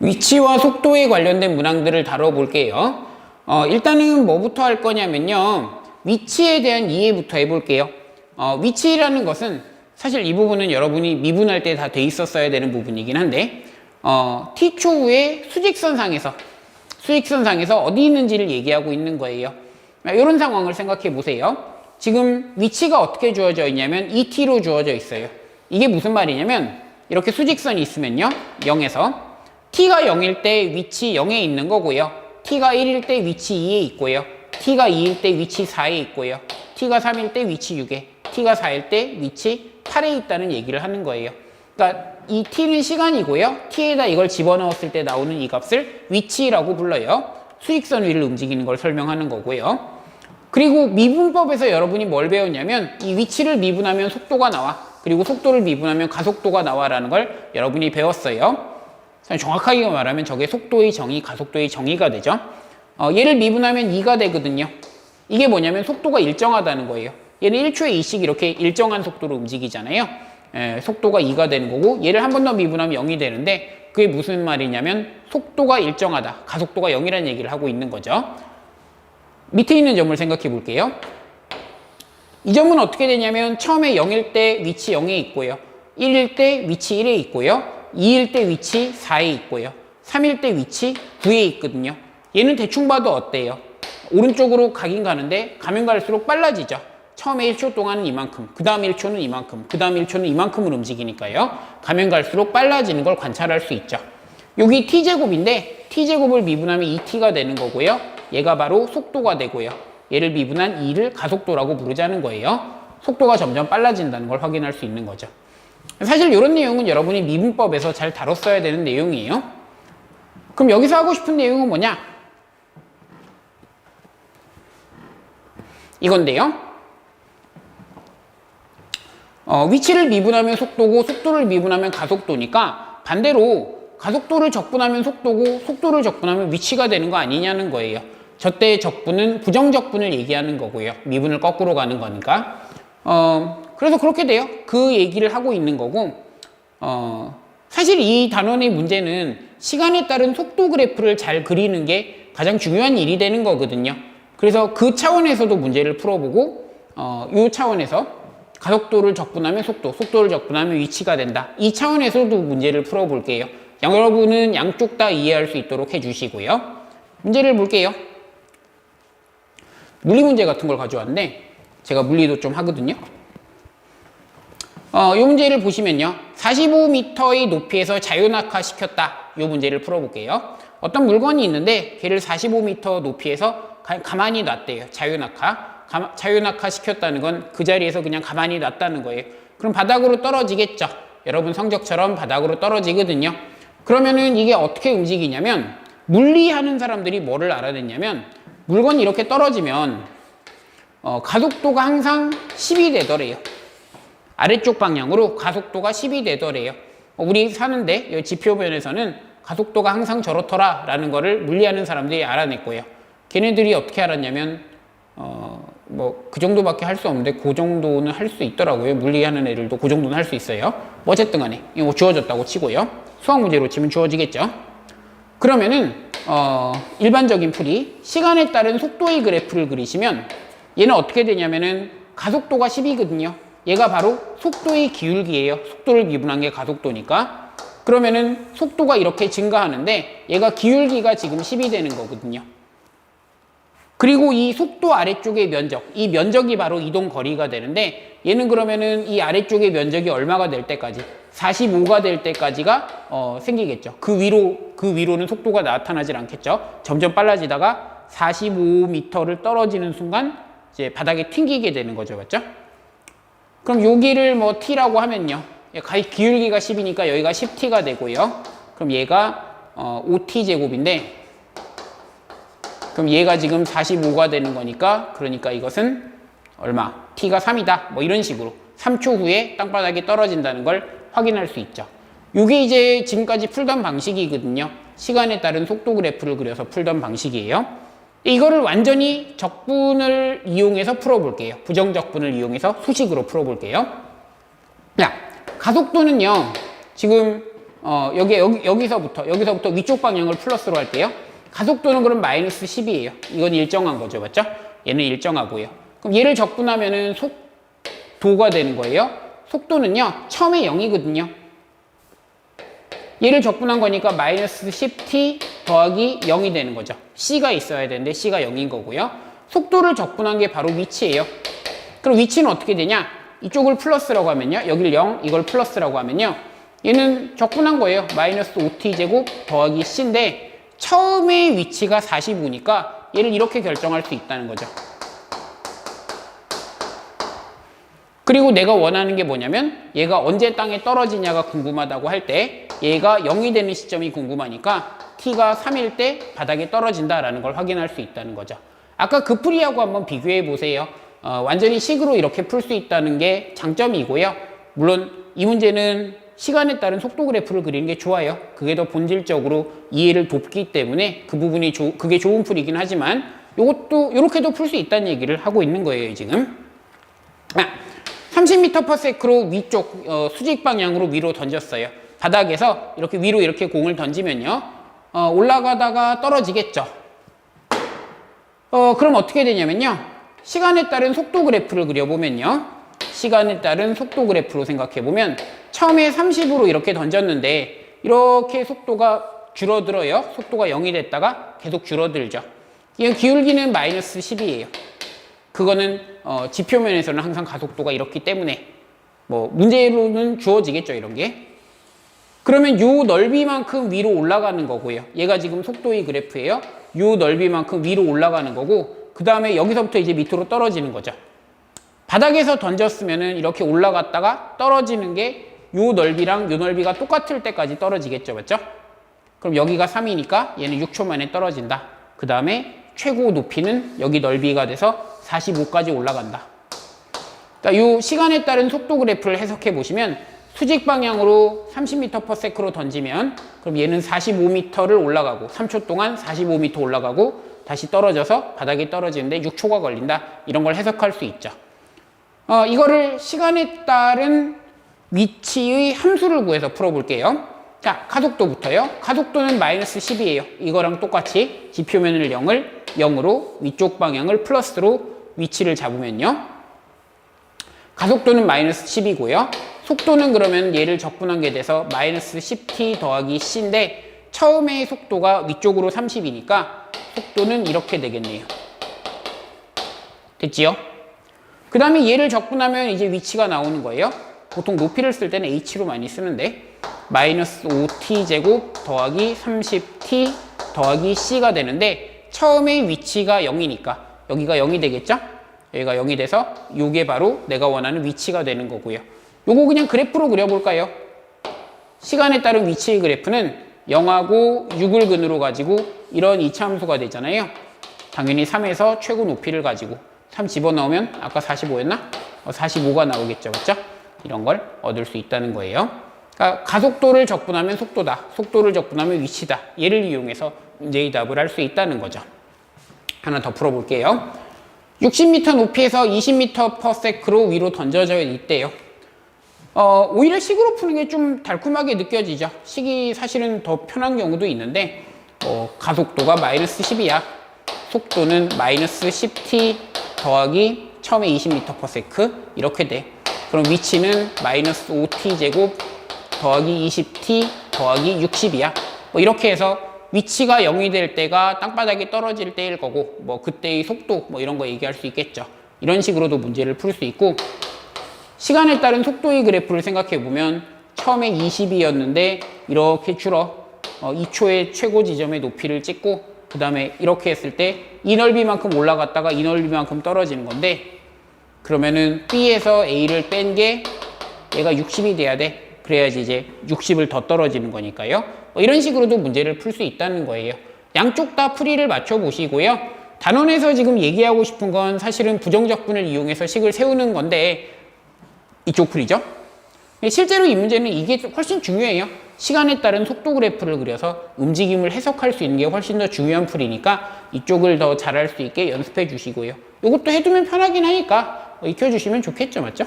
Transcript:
위치와 속도에 관련된 문항들을 다뤄볼게요. 어, 일단은 뭐부터 할 거냐면요. 위치에 대한 이해부터 해볼게요. 어, 위치라는 것은 사실 이 부분은 여러분이 미분할 때 다 돼 있었어야 되는 부분이긴 한데 어, t초 후에 수직선상에서 수직선상에서 어디 있는지를 얘기하고 있는 거예요. 이런 상황을 생각해 보세요. 지금 위치가 어떻게 주어져 있냐면 ET로 주어져 있어요. 이게 무슨 말이냐면 이렇게 수직선이 있으면요. 0에서 t가 0일 때 위치 0에 있는 거고요. t가 1일 때 위치 2에 있고요. t가 2일 때 위치 4에 있고요. t가 3일 때 위치 6에, t가 4일 때 위치 8에 있다는 얘기를 하는 거예요. 그러니까 이 t는 시간이고요. t에다 이걸 집어넣었을 때 나오는 이 값을 위치라고 불러요. 수직선 위를 움직이는 걸 설명하는 거고요. 그리고 미분법에서 여러분이 뭘 배웠냐면 이 위치를 미분하면 속도가 나와. 그리고 속도를 미분하면 가속도가 나와라는 걸 여러분이 배웠어요. 정확하게 말하면 저게 속도의 정의, 가속도의 정의가 되죠. 어, 얘를 미분하면 2가 되거든요. 이게 뭐냐면 속도가 일정하다는 거예요. 얘는 1초에 2씩 이렇게 일정한 속도로 움직이잖아요. 에, 속도가 2가 되는 거고 얘를 한 번 더 미분하면 0이 되는데 그게 무슨 말이냐면 속도가 일정하다. 가속도가 0이라는 얘기를 하고 있는 거죠. 밑에 있는 점을 생각해 볼게요. 이 점은 어떻게 되냐면 처음에 0일 때 위치 0에 있고요. 1일 때 위치 1에 있고요. 2일 때 위치 4에 있고요. 3일 때 위치 9에 있거든요. 얘는 대충 봐도 어때요? 오른쪽으로 가긴 가는데 가면 갈수록 빨라지죠. 처음에 1초 동안은 이만큼, 그 다음 1초는 이만큼, 그 다음 1초는 이만큼을 움직이니까요. 가면 갈수록 빨라지는 걸 관찰할 수 있죠. 여기 t제곱인데 t제곱을 미분하면 2t가 되는 거고요. 얘가 바로 속도가 되고요. 얘를 미분한 2를 가속도라고 부르자는 거예요. 속도가 점점 빨라진다는 걸 확인할 수 있는 거죠. 사실 이런 내용은 여러분이 미분법에서 잘 다뤘어야 되는 내용이에요. 그럼 여기서 하고 싶은 내용은 뭐냐? 이건데요. 어, 위치를 미분하면 속도고 속도를 미분하면 가속도니까 반대로 가속도를 적분하면 속도고 속도를 적분하면 위치가 되는 거 아니냐는 거예요. 저때 적분은 부정적분을 얘기하는 거고요. 미분을 거꾸로 가는 거니까. 어, 그래서 그렇게 돼요. 그 얘기를 하고 있는 거고, 어, 사실 이 단원의 문제는 시간에 따른 속도 그래프를 잘 그리는 게 가장 중요한 일이 되는 거거든요. 그래서 그 차원에서도 문제를 풀어보고, 어, 이 차원에서 가속도를 적분하면 속도, 속도를 적분하면 위치가 된다. 이 차원에서도 문제를 풀어볼게요. 여러분은 양쪽 다 이해할 수 있도록 해주시고요. 문제를 볼게요. 물리 문제 같은 걸 가져왔는데 제가 물리도 좀 하거든요. 어, 이 문제를 보시면요. 45m의 높이에서 자유낙하 시켰다. 이 문제를 풀어볼게요. 어떤 물건이 있는데 걔를 45m 높이에서 가, 만히 놨대요. 자유낙하. 가, 자유낙하 시켰다는 건 그 자리에서 그냥 가만히 놨다는 거예요. 그럼 바닥으로 떨어지겠죠. 여러분 성적처럼 바닥으로 떨어지거든요. 그러면은 이게 어떻게 움직이냐면 물리하는 사람들이 뭐를 알아냈냐면 물건이 이렇게 떨어지면 어, 가속도가 항상 10이 되더래요. 아래쪽 방향으로 가속도가 10이 되더래요. 어, 우리 사는데 이 지표면에서는 가속도가 항상 저렇더라 라는 거를 물리하는 사람들이 알아냈고요. 걔네들이 어떻게 알았냐면 어, 뭐 그 정도밖에 할 수 없는데 그 정도는 할 수 있더라고요. 물리하는 애들도 그 정도는 할 수 있어요. 뭐 어쨌든 간에 이거 뭐 주어졌다고 치고요. 수학 문제로 치면 주어지겠죠. 그러면은 어, 일반적인 풀이 시간에 따른 속도의 그래프를 그리시면 얘는 어떻게 되냐면은 가속도가 10이거든요. 얘가 바로 속도의 기울기예요. 속도를 미분한 게 가속도니까. 그러면은 속도가 이렇게 증가하는데 얘가 기울기가 지금 10이 되는 거거든요. 그리고 이 속도 아래쪽의 면적, 이 면적이 바로 이동 거리가 되는데 얘는 그러면은 이 아래쪽의 면적이 얼마가 될 때까지 45가 될 때까지가 어, 생기겠죠. 그 위로 그 위로는 속도가 나타나질 않겠죠. 점점 빨라지다가 45m를 떨어지는 순간 이제 바닥에 튕기게 되는 거죠, 맞죠? 그럼 여기를 뭐 t라고 하면요, 기울기가 10이니까 여기가 10t가 되고요. 그럼 얘가 어, 5t 제곱인데 그럼 얘가 지금 45가 되는 거니까 그러니까 이것은 얼마? t가 3이다. 뭐 이런 식으로 3초 후에 땅바닥에 떨어진다는 걸 확인할 수 있죠. 이게 이제 지금까지 풀던 방식이거든요. 시간에 따른 속도 그래프를 그려서 풀던 방식이에요. 이거를 완전히 적분을 이용해서 풀어볼게요. 부정적분을 이용해서 수식으로 풀어볼게요. 자, 가속도는요. 지금 어, 여기, 여기, 여기서부터, 여기서부터 위쪽 방향을 플러스로 할게요. 가속도는 그럼 마이너스 10이에요. 이건 일정한 거죠. 맞죠? 얘는 일정하고요. 그럼 얘를 적분하면은 속도가 되는 거예요. 속도는요, 처음에 0이거든요. 얘를 적분한 거니까 마이너스 10t 더하기 0이 되는 거죠. c가 있어야 되는데 c가 0인 거고요. 속도를 적분한 게 바로 위치예요. 그럼 위치는 어떻게 되냐? 이쪽을 플러스라고 하면요. 여기를 0, 이걸 플러스라고 하면요. 얘는 적분한 거예요. 마이너스 5t제곱 더하기 c인데 처음에 위치가 45니까 얘를 이렇게 결정할 수 있다는 거죠. 그리고 내가 원하는 게 뭐냐면 얘가 언제 땅에 떨어지냐가 궁금하다고 할 때 얘가 0이 되는 시점이 궁금하니까 t가 3일 때 바닥에 떨어진다라는 걸 확인할 수 있다는 거죠. 아까 그 풀이하고 한번 비교해 보세요. 어, 완전히 식으로 이렇게 풀 수 있다는 게 장점이고요. 물론 이 문제는 시간에 따른 속도 그래프를 그리는 게 좋아요. 그게 더 본질적으로 이해를 돕기 때문에 그 부분이 조, 그게 좋은 풀이긴 하지만 이것도 이렇게도 풀 수 있다는 얘기를 하고 있는 거예요, 지금. 아, 30m/s로 위쪽 어, 수직 방향으로 위로 던졌어요. 바닥에서 이렇게 위로 이렇게 공을 던지면요. 어, 올라가다가 떨어지겠죠. 어, 그럼 어떻게 되냐면요. 시간에 따른 속도 그래프를 그려보면요. 시간에 따른 속도 그래프로 생각해보면 처음에 30으로 이렇게 던졌는데 이렇게 속도가 줄어들어요. 속도가 0이 됐다가 계속 줄어들죠. 이 기울기는 마이너스 10이에요. 그거는 어, 지표면에서는 항상 가속도가 이렇기 때문에 뭐 문제로는 주어지겠죠 이런 게 그러면 요 넓이만큼 위로 올라가는 거고요. 얘가 지금 속도의 그래프예요. 요 넓이만큼 위로 올라가는 거고 그 다음에 여기서부터 이제 밑으로 떨어지는 거죠. 바닥에서 던졌으면은 이렇게 올라갔다가 떨어지는 게 요 넓이랑 요 넓이가 똑같을 때까지 떨어지겠죠. 맞죠? 그럼 여기가 3이니까 얘는 6초 만에 떨어진다. 그 다음에 최고 높이는 여기 넓이가 돼서 45까지 올라간다. 그러니까 이 시간에 따른 속도 그래프를 해석해 보시면 수직 방향으로 30m/s로 던지면 그럼 얘는 45m를 올라가고 3초 동안 45m 올라가고 다시 떨어져서 바닥에 떨어지는데 6초가 걸린다. 이런 걸 해석할 수 있죠. 어, 이거를 시간에 따른 위치의 함수를 구해서 풀어볼게요. 자, 가속도부터요. 가속도는 마이너스 10이에요. 이거랑 똑같이 지표면을 0을 0으로 위쪽 방향을 플러스로 위치를 잡으면요. 가속도는 마이너스 10이고요. 속도는 그러면 얘를 적분한 게 돼서 마이너스 10t 더하기 c인데 처음에 속도가 위쪽으로 30이니까 속도는 이렇게 되겠네요. 됐지요? 그 다음에 얘를 적분하면 이제 위치가 나오는 거예요. 보통 높이를 쓸 때는 h로 많이 쓰는데 마이너스 5t 제곱 더하기 30t 더하기 c가 되는데 처음에 위치가 0이니까 여기가 0이 되겠죠? 여기가 0이 돼서 이게 바로 내가 원하는 위치가 되는 거고요. 요거 그냥 그래프로 그려볼까요? 시간에 따른 위치의 그래프는 0하고 6을 근으로 가지고 이런 이차함수가 되잖아요. 당연히 3에서 최고 높이를 가지고 3 집어넣으면 아까 45였나? 45가 나오겠죠. 맞죠? 이런 걸 얻을 수 있다는 거예요. 그러니까 가속도를 적분하면 속도다. 속도를 적분하면 위치다. 얘를 이용해서 문제의 답을 할 수 있다는 거죠. 하나 더 풀어볼게요. 60m 높이에서 20m/s로 위로 던져져 있대요. 어, 오히려 식으로 푸는 게 좀 달콤하게 느껴지죠. 식이 사실은 더 편한 경우도 있는데 어, 가속도가 마이너스 10이야. 속도는 마이너스 10t 더하기 처음에 20m/s 이렇게 돼. 그럼 위치는 마이너스 5t 제곱 더하기 20t 더하기 60이야. 뭐 이렇게 해서 위치가 0이 될 때가 땅바닥에 떨어질 때일 거고 뭐 그때의 속도 뭐 이런 거 얘기할 수 있겠죠. 이런 식으로도 문제를 풀 수 있고 시간에 따른 속도의 그래프를 생각해 보면 처음에 20이었는데 이렇게 줄어 어, 2초의 최고 지점의 높이를 찍고 그 다음에 이렇게 했을 때 이 넓이만큼 올라갔다가 이 넓이만큼 떨어지는 건데 그러면은 B에서 A를 뺀 게 얘가 60이 돼야 돼. 그래야지 이제 60을 더 떨어지는 거니까요. 뭐 이런 식으로도 문제를 풀 수 있다는 거예요. 양쪽 다 풀이를 맞춰 보시고요. 단원에서 지금 얘기하고 싶은 건 사실은 부정적분을 이용해서 식을 세우는 건데 이쪽 풀이죠. 실제로 이 문제는 이게 훨씬 중요해요. 시간에 따른 속도 그래프를 그려서 움직임을 해석할 수 있는 게 훨씬 더 중요한 풀이니까 이쪽을 더 잘할 수 있게 연습해 주시고요. 이것도 해두면 편하긴 하니까 익혀주시면 좋겠죠, 맞죠?